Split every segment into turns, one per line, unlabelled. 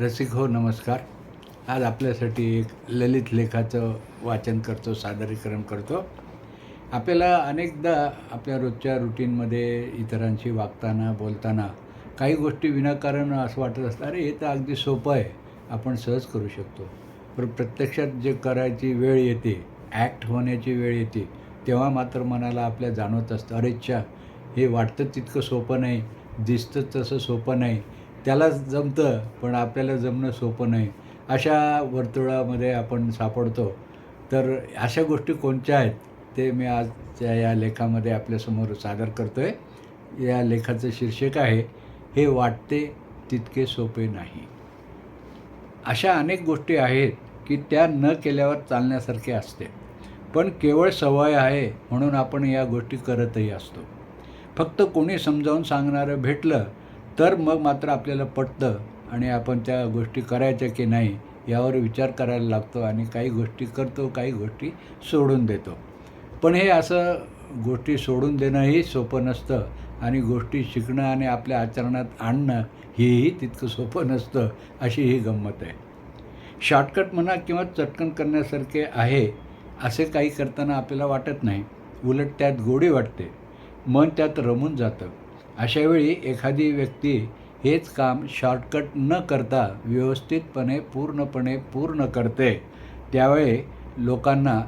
रसिक हो नमस्कार. आज आपल्यासाठी एक ललित लेखाचं वाचन करतो सादरीकरण करतो. आपल्याला अनेकदा आपल्या रोजच्या रुटीनमध्ये इतरांशी वागताना बोलताना काही गोष्टी विनाकारण असं वाटत असतं अरे हे तर अगदी सोपं आहे. आपण सहज करू शकतो. पण प्रत्यक्षात जे करायची वेळ येते ॲक्ट होण्याची वेळ येते तेव्हा मात्र मनाला आपल्या जाणवत असतं अरेच्छा हे वाटतं तितकं सोपं नाही दिसतं तसं सोपं नाही त्याला जमतं पण आपल्याला जमणं सोपं नाही. अशा वर्तुळामध्ये आपण सापडतो. तर अशा गोष्टी कोणत्या आहेत ते मी आजच्या या लेखामध्ये आपल्यासमोर सादर करतो आहे या लेखाचं शीर्षक आहे हे वाटते तितके सोपे नाही. अशा अनेक गोष्टी आहेत की त्या न केल्यावर चालण्यासारखे असते. पण केवळ सवय आहे म्हणून आपण या गोष्टी करतही असतो. फक्त कोणी समजावून सांगणारं भेटलं तर मग मात्र आपल्याला पटतं आणि आपण त्या गोष्टी करायच्या की नाही यावर विचार करायला लागतो आणि काही गोष्टी करतो काही गोष्टी सोडून देतो. पण हे असं गोष्टी सोडून देणंही सोपं नसतं आणि गोष्टी शिकणं आणि आपल्या आचरणात आणणं हेही तितकं सोपं नसतं अशी ही गंमत आहे. शॉर्टकट म्हणा किंवा चटकन करण्यासारखे आहे असे काही करताना आपल्याला वाटत नाही. उलट त्यात गोडी वाटते. मन त्यात रमून जातं. अशावेळी एखादी व्यक्ती हेच काम शॉर्टकट न करता व्यवस्थितपणे पूर्णपणे पूर्ण करते. त्यावेळी लोकांना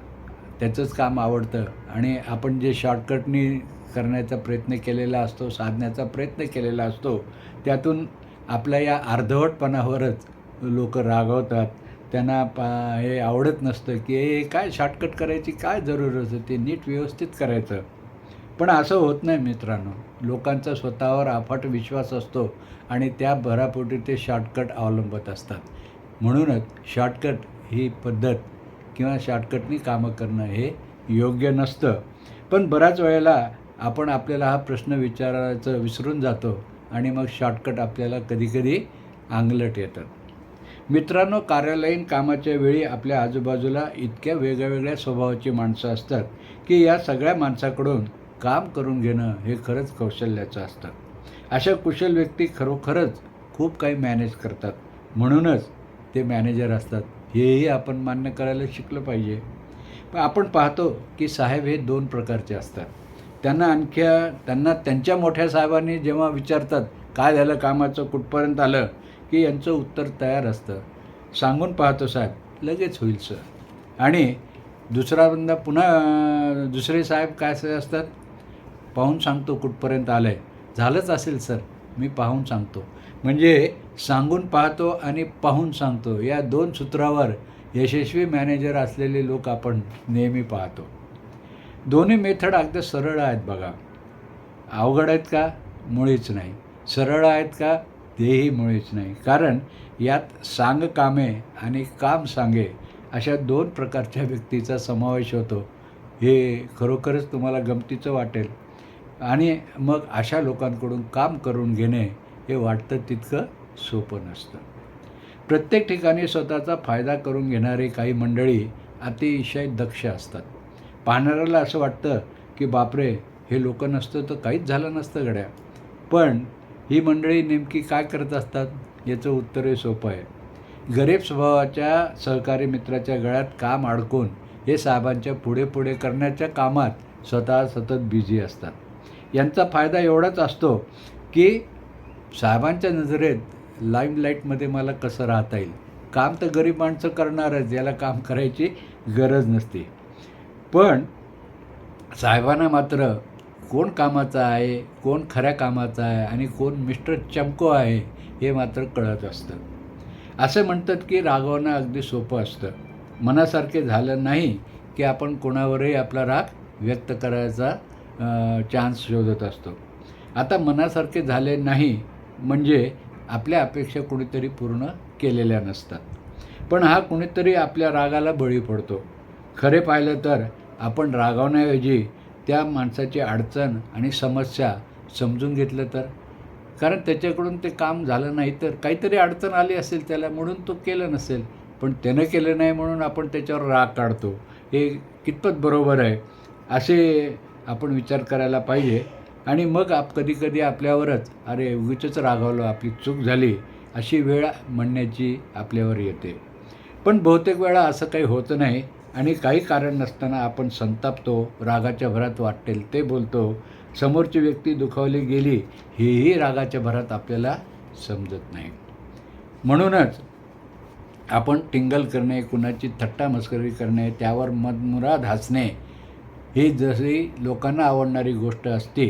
त्याचंच काम आवडतं आणि आपण जे शॉर्टकटनी करण्याचा प्रयत्न केलेला असतो साधण्याचा प्रयत्न केलेला असतो त्यातून आपल्या या अर्धवटपणावरच लोक रागवतात. त्यांना पा हे आवडत नसतं की हे काय शॉर्टकट करायची? काय जरूरत होती नीट व्यवस्थित करायचं. पण असं होत नाही मित्रांनो. लोकांचा स्वतःवर अफाट विश्वास असतो आणि त्या भरापोटी ते शॉर्टकट अवलंबत असतात. म्हणूनच शॉर्टकट ही पद्धत किंवा शॉर्टकटनी कामं करणं हे योग्य नसतं. पण बऱ्याच वेळेला आपण आपल्याला हा प्रश्न विचारायचं विसरून जातो आणि मग शॉर्टकट आपल्याला कधीकधी आंगलट येतात मित्रांनो कार्यालयीन कामाच्या वेळी आपल्या आजूबाजूला इतक्या वेगळ्या वेगळ्या स्वभावाची माणसं असतात की या सगळ्या माणसाकडून काम करून घेणं हे खरंच कौशल्याचं असतं. अशा कुशल व्यक्ती खरोखरच खूप काही मॅनेज करतात. म्हणूनच ते मॅनेजर असतात. हेही आपण मान्य करायला शिकलं पाहिजे. पण आपण पाहतो की साहेब हे दोन प्रकारचे असतात. त्यांना आणख्या त्यांना त्यांच्या मोठ्या साहेबांनी जेव्हा विचारतात काय झालं? कामाचं कुठपर्यंत आलं? की यांचं उत्तर तयार असतं. सांगून पाहतो साहेब लगेच होईल सर. आणि दुसरा बंदा पुन्हा दुसरे साहेब काय असतात? पाहून सांगतो कुठपर्यंत आलं आहे झालंच असेल सर. मी पाहून सांगतो. म्हणजे सांगून पाहतो आणि पाहून सांगतो. या दोन सूत्रावर यशस्वी मॅनेजर असलेले लोक आपण नेहमी पाहतो. दोन्ही मेथड अगदी सरळ आहेत बघा. अवघड आहेत का? मुळीच नाही. सरळ आहेत का? तेही मुळीच नाही. कारण यात सांग कामे आणि काम सांगे अशा दोन प्रकारच्या व्यक्तीचा समावेश होतो. हे खरोखरच तुम्हाला गमतीचं वाटेल. आणि मग अशा लोकांकडून काम करून घेणे हे वाटतं तितकं सोपं नसतं. प्रत्येक ठिकाणी स्वतःचा फायदा करून घेणारी काही मंडळी अतिशय दक्ष असतात. पाहणाऱ्याला असं वाटतं की बापरे हे लोक नसतं तर काहीच झालं नसतं गड्या. पण ही मंडळी नेमकी काय करत असतात याचं उत्तरही सोपं आहे. गरीब स्वभावाच्या सहकारी मित्राच्या गळ्यात काम अडकून हे साहेबांच्या पुढे पुढे करण्याच्या कामात स्वतः सतत बिझी असतात. यांचा फायदा एवढाच असतो की साहेबांच्या नजरेत लाईमलाईटमध्ये मला कसं राहता येईल? काम तर गरीब माणसं करणारच याला काम करायची गरज नसते. पण साहेबांना मात्र कोण कामाचा आहे कोण खऱ्या कामाचा आहे आणि कोण मिस्टर चमको आहे हे मात्र कळत असतं. असं म्हणतात की रागवणं अगदी सोपं असतं. मनासारखे झालं नाही की आपण कोणावरही आपला राग व्यक्त करायचा चान्स शोधत असतो. आता मनासारखे झाले नाही म्हणजे आपल्या अपेक्षा कुणीतरी पूर्ण केलेल्या नसतात. पण हा कुणीतरी आपल्या रागाला बळी पडतो. खरे पाहिलं तर आपण रागावण्याऐवजी त्या माणसाची अडचण आणि समस्या समजून घेतलं तर. कारण त्याच्याकडून ते काम झालं नाही तर काहीतरी अडचण आली असेल त्याला म्हणून तो केलं नसेल. पण त्यानं केलं नाही म्हणून आपण त्याच्यावर राग काढतो. हे कितपत बरोबर आहे. असे आपण विचार करायला पाहिजे. आणि मग आप कधी कधी आपल्यावरच अरे उगीचंच रागावलं आपली चूक झाली अशी वेळ म्हणण्याची आपल्यावर येते. पण बहुतेक वेळा असं काही होत नाही आणि काही कारण नसताना आपण संतापतो रागाच्या भरात वाटेल ते बोलतो. समोरची व्यक्ती दुखावली गेली हेही रागाच्या भरात आपल्याला समजत नाही. म्हणूनच आपण टिंगल करणे कुणाची थट्टा मस्करी करणे त्यावर मदमुराद हसणे ही जशी लोकांना आवडणारी गोष्ट असते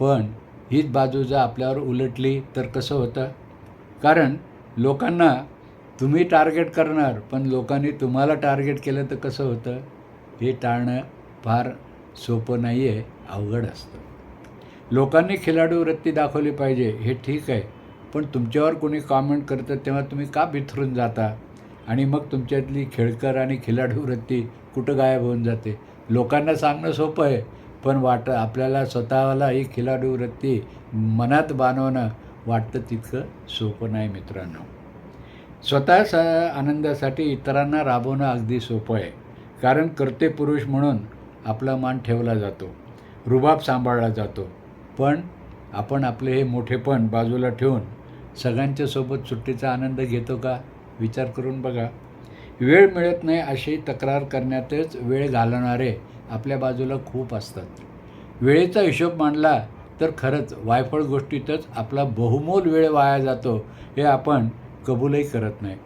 पण हीच बाजू जर आपल्यावर उलटली तर कसं होतं? कारण लोकांना तुम्ही टार्गेट करणार पण लोकांनी तुम्हाला टार्गेट केलं तर कसं होतं? हे टाळणं फार सोपं नाही आहे अवघड असतं. लोकांनी खिलाडू वृत्ती दाखवली पाहिजे हे ठीक आहे. पण तुमच्यावर कोणी कॉमेंट करतं तेव्हा तुम्ही का बिथरून जाता? आणि मग तुमच्यातली खेळकर आणि खिलाडू वृत्ती कुठं गायब होऊन जाते? लोकांना सांगणं सोपं आहे पण वाट आपल्याला स्वतःला ही खिलाडू वृत्ती मनात बांधवणं वाटतं तितकं सोपं नाही मित्रांनो. स्वतः स आनंदासाठी इतरांना राबवणं अगदी सोपं आहे कारण कर्ते पुरुष म्हणून आपला मान ठेवला जातो रुबाब सांभाळला जातो पण आपण आपले हे मोठेपण बाजूला ठेवून सगळ्यांच्यासोबत सुट्टीचा आनंद घेतो का? विचार करून बघा. वेळ मिळत नाही अशी तक्रार करण्यातच वेळ घालवणारे आपल्या बाजूला खूप असतात. वेळेचा हिशोब मांडला तर खरंच वायफळ गोष्टीतच आपला बहुमोल वेळ वाया जातो हे आपण कबूलही करत नाही.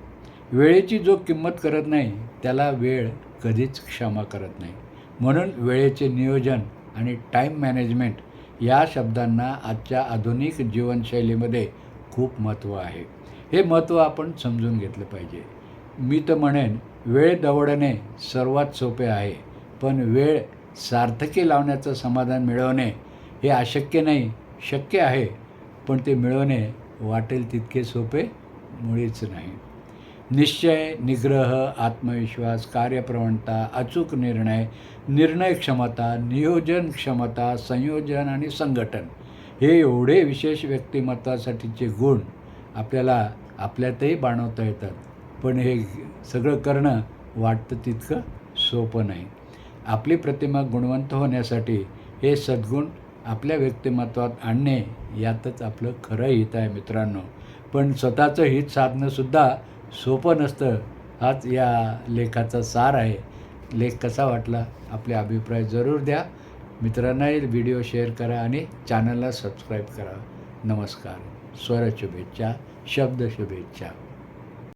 वेळेची जो किंमत करत नाही त्याला वेळ कधीच क्षमा करत नाही. म्हणून वेळेचे नियोजन आणि टाईम मॅनेजमेंट या शब्दांना आजच्या आधुनिक जीवनशैलीमध्ये खूप महत्त्व आहे. हे महत्त्व आपण समजून घेतलं पाहिजे. मी तर म्हणेन वेळ दवडणे सर्वात सोपे आहे पण वेळ सार्थकी लावण्याचं समाधान मिळवणे हे अशक्य नाही शक्य आहे पण ते मिळवणे वाटेल तितके सोपे मुळीच नाही. निश्चय निग्रह आत्मविश्वास कार्यप्रवणता अचूक निर्णय निर्णय क्षमता नियोजन क्षमता संयोजन आणि संघटन हे एवढे विशेष व्यक्तिमत्वासाठीचे गुण आपल्याला आपल्यातही बाणवता येतात. पण हे सगळं करणं वाटतं तितकं सोपं नाही. आपली प्रतिमा गुणवंत होण्यासाठी हे सद्गुण आपल्या व्यक्तिमत्वात आणणे यातच आपलं खरं हित आहे मित्रांनो. पण स्वतःचं हित साधणंसुद्धा सोपं नसतं हाच या लेखाचा सार आहे. लेख कसा वाटला आपले अभिप्राय जरूर द्या. मित्रांनाही व्हिडिओ शेअर करा आणि चॅनलला सबस्क्राईब करा. नमस्कार. स्वर शुभेच्छा शब्द शुभेच्छा